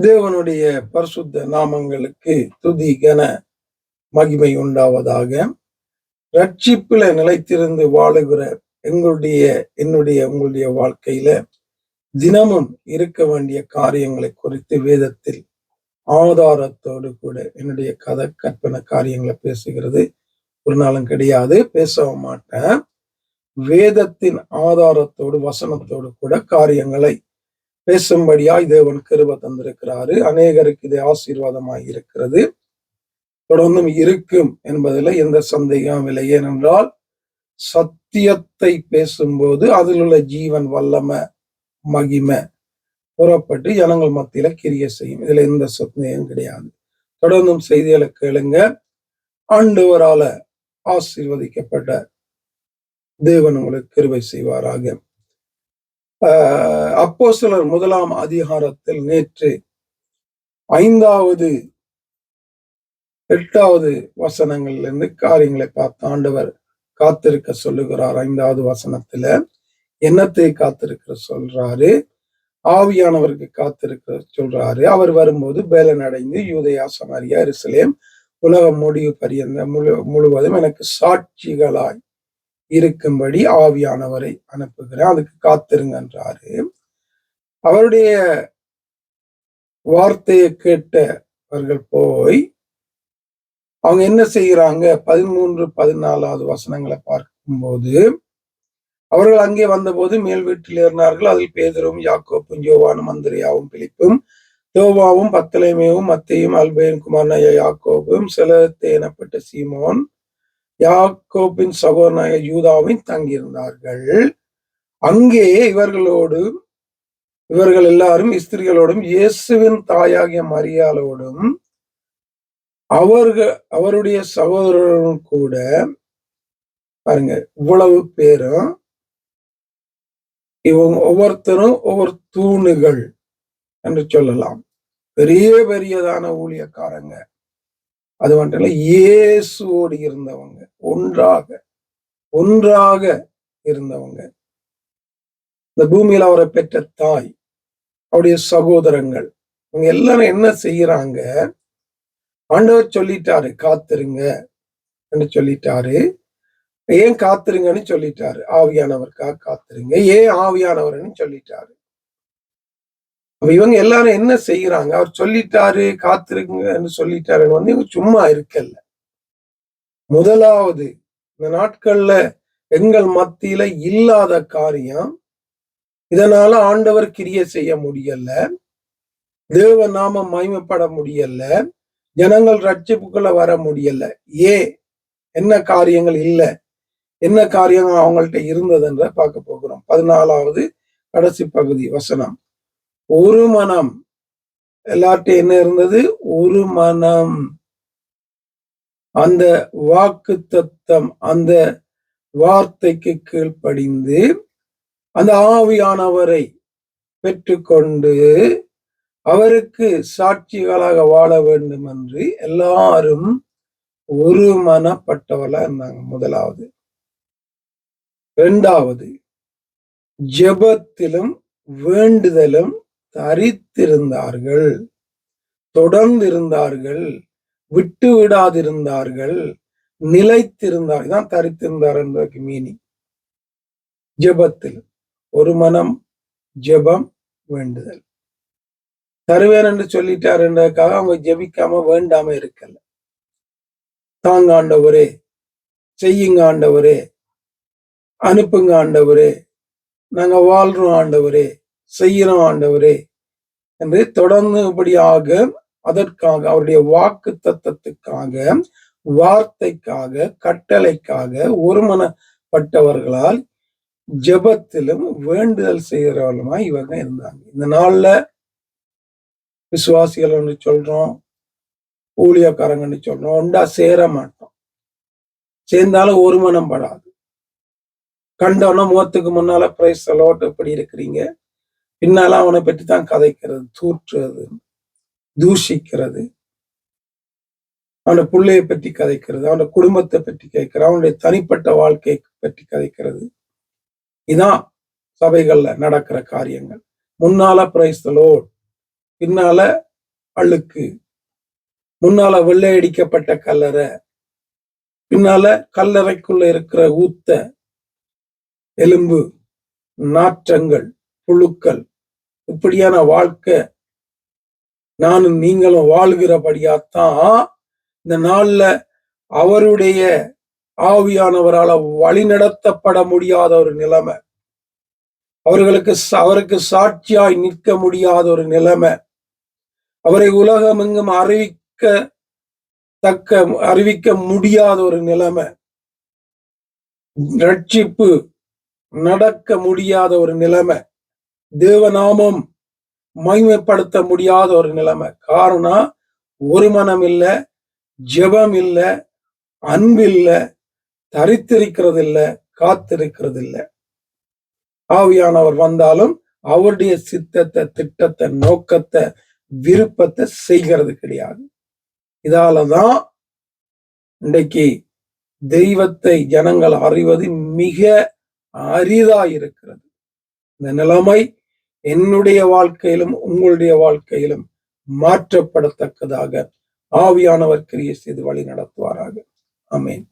தேவனுடைய பரிசுத்த நாமங்களுக்கு துதி கன மகிமை உண்டாவதாக. ரட்சிப்பில நிலைத்திருந்து வாழுகிற எங்களுடைய என்னுடைய உங்களுடைய வாழ்க்கையில தினமும் இருக்க வேண்டிய காரியங்களை குறித்து வேதத்தில் ஆதாரத்தோடு கூட என்னுடைய கதை கற்பனை காரியங்களை பேசுகிறது. ஒரு நாளும் கிடையாது பேசவும் மாட்டேன். வேதத்தின் ஆதாரத்தோடு வசனத்தோடு கூட காரியங்களை பேசும்படியாய் தேவன் கிருப தந்திருக்கிறாரு. அநேகருக்கு இது ஆசீர்வாதமாய் இருக்கிறது தொடர்ந்தும் இருக்கும் என்பதில் எந்த சந்தேகம் இல்லை. ஏனென்றால் சத்தியத்தை பேசும்போது அதில் உள்ள ஜீவன் வல்லம மகிமை புறப்பட்டு ஜனங்கள் மத்தியில கிரிய செய்யும். இதுல எந்த சந்தேகம் கிடையாது. தொடர்ந்தும் செய்திகளை கேளுங்க. ஆண்டவரால ஆசீர்வதிக்கப்பட்ட தேவன் உங்களுக்கு கிருவை செய்வாராக. அப்போ சிலர் முதலாம் அதிகாரத்தில் நேற்று ஐந்தாவது எட்டாவது வசனங்கள்ல இருந்து காரியங்களை பார்த்து ஆண்டவர் காத்திருக்க சொல்லுகிறார். ஐந்தாவது வசனத்துல என்னத்தை காத்திருக்கிற சொல்றாரு? ஆவியானவருக்கு காத்திருக்க சொல்றாரு. அவர் வரும்போது பேலன் அடைந்து யூதயா சமாரியா எருசலேம் உலகம் முடிவு பரியந்த முழு முழுவதும் எனக்கு சாட்சிகளாய் இருக்கும்படி ஆவியானவரை அனுப்புகிறேன். அதுக்கு காத்திருங்கன்றாரு அவருடைய வார்த்தையை கேட்டவர்கள் போய் அவங்க என்ன செய்யறாங்க பதிமூன்று பதினாலாவது வசனங்களை பார்க்கும்போது அவர்கள் அங்கே வந்தபோது மேல் வீட்டில் ஏறினார்கள். அதில் பேதரும் யாக்கோப்பும் ஜோவானும் மந்திரியாவும் பிலிப்பும் தோவாவும் பத்தலைமையும் மத்தையும் அல்பேன் குமார்னய யாக்கோபும் செலத்தே எனப்பட்ட சீமோன் யாக்கோப்பின் சகோதரனாக யூதாவின் தங்கியிருந்தார்கள். அங்கே இவர்களோடு இவர்கள் எல்லாரும் ஸ்திரிகளோடும் இயேசுவின் தாயாகிய மரியாளோடும் அவர்கள் அவருடைய சகோதரரும் கூட பாருங்க இவ்வளவு பேரும் இவங்க ஒவ்வொருத்தரும் ஒவ்வொரு தூணுகள் என்று சொல்லலாம். பெரிய பெரியதான ஊழியக்காரங்க. அது மட்டும் இயேசுவோடு இருந்தவங்க ஒன்றாக ஒன்றாக இருந்தவங்க. இந்த பூமியில அவரை பெற்ற தாய் அவருடைய சகோதரங்கள் இவங்க எல்லாரும் என்ன செய்யறாங்க? ஆண்டவர் சொல்லிட்டாரு காத்துருங்க சொல்லிட்டாரு. ஏன் காத்துருங்கன்னு சொல்லிட்டாரு? ஆவியானவருக்காக காத்துருங்க. ஏன் ஆவியானவர்னு சொல்லிட்டாரு? இவங்க எல்லாரும் என்ன செய்யறாங்க அவர் சொல்லிட்டாரு காத்திருக்குங்கன்னு சொல்லிட்டாருன்னு வந்து இவங்க சும்மா இருக்கல்ல. முதலாவது இந்த நாட்கள்ல எங்கள் மத்தியில இல்லாத காரியம் இதனால ஆண்டவர் கிரிய செய்ய முடியல. தேவ நாம மகிமைப்பட முடியல. ஜனங்கள் ரட்சிப்புக்குள்ள வர முடியல. ஏ என்ன காரியங்கள் இல்லை? என்ன காரியங்கள் அவங்கள்ட்ட இருந்ததுன்ற பார்க்க போகிறோம். பதினாலாவது கடைசி பகுதி வசனம். ஒரு மனம். எல்லார்ட்டும் என்ன இருந்தது? ஒரு மனம். அந்த வாக்கு தத்தம் அந்த வார்த்தைக்கு கீழ்ப்படிந்து அந்த ஆவியானவரை பெற்றுக்கொண்டு அவருக்கு சாட்சிகளாக வாழ வேண்டும் என்று எல்லாரும் ஒரு மனப்பட்டவர்களா இருந்தாங்க. முதலாவது. இரண்டாவது. ஜெபத்திலும் வேண்டுதலும் தரித்திருந்தார்கள் தொடர்ந்து இருந்தார்கள் விட்டு விடாதிருந்தார்கள் நிலைத்திருந்தார்கள் தான் தரித்திருந்தார் என்பதற்கு மீனிங் ஜெபத்தில் ஒரு மனம் ஜெபம் வேண்டுதல். தருவேன் என்று சொல்லிட்டார் என்றதுக்காக அவங்க ஜெபிக்காம வேண்டாம இருக்கல. தாங்க ஆண்டவரே செய்யுங்க ஆண்டவரே அனுப்புங்க ஆண்டவரே நாங்க வாழ்றோம் ஆண்டவரே செய்யறோம் ஆண்டவரே என்று தொடர்ந்துபடியாக அதற்காக அவருடைய வாக்கு தத்துவத்துக்காக வார்த்தைக்காக கட்டளைக்காக ஒருமனப்பட்டவர்களால் ஜபத்திலும் வேண்டுதல் செய்கிறவர்களுமா இவங்க இருந்தாங்க. இந்த நாள்ல விசுவாசிகள் சொல்றோம் ஊழியக்காரங்கன்னு சொல்றோம் ஒண்டா சேர மாட்டோம். சேர்ந்தாலும் ஒருமனம் படாது கண்டவன முகத்துக்கு முன்னால பிரைஸ் அலோட் எப்படி இருக்கிறீங்க? பின்னால அவனை பற்றி தான் கதைக்கிறது தூற்றுறது தூஷிக்கிறது. அவனோட பிள்ளைய பற்றி கதைக்கிறது அவனோட குடும்பத்தை பற்றி கேட்கிறது அவனுடைய தனிப்பட்ட வாழ்க்கையை பற்றி கதைக்கிறது. இதான் சபைகள்ல நடக்கிற காரியங்கள். முன்னால பிரைஸ்தலோ பின்னால அழுக்கு முன்னால வெள்ளையடிக்கப்பட்ட கல்லறை பின்னால கல்லறைக்குள்ள இருக்கிற ஊத்த எலும்பு நாற்றங்கள் புழுக்கள் இப்படியான வாழ்க்கை நானும் நீங்களும் வாழ்கிறபடியாத்தான் இந்த நாள்ல அவருடைய ஆவியானவரால வழிநடத்தப்பட முடியாத ஒரு நிலைமை. அவர்களுக்கு அவருக்கு சாட்சியாய் நிற்க முடியாத ஒரு நிலைமை. அவரை உலகம் எங்கும் அறிவிக்க தக்க அறிவிக்க முடியாத ஒரு நிலைமை. ரட்சிப்பு நடக்க முடியாத ஒரு நிலைமை. தேவநாமம் மகிமைப்படுத்த முடியாத ஒரு நிலைமை. காரணம் ஒரு மனம் இல்லை ஜெபம் இல்லை அன்பு இல்லை தரித்திருக்கிறது இல்லை காத்திருக்கிறது இல்லை. ஆவியானவர் வந்தாலும் அவருடைய சித்தத்தை திட்டத்தை நோக்கத்தை விருப்பத்தை செய்கிறது கிடையாது. இதாலதான் இன்றைக்கு தெய்வத்தை ஜனங்கள் அறிவது மிக அரிதா இருக்கிறது இந்த நிலைமை என்னுடைய வாழ்க்கையிலும் உங்களுடைய வாழ்க்கையிலும் மாற்றப்படத்தக்கதாக ஆவியானவர் கிரியை செய்து வழி நடத்துவாராக. அமேன்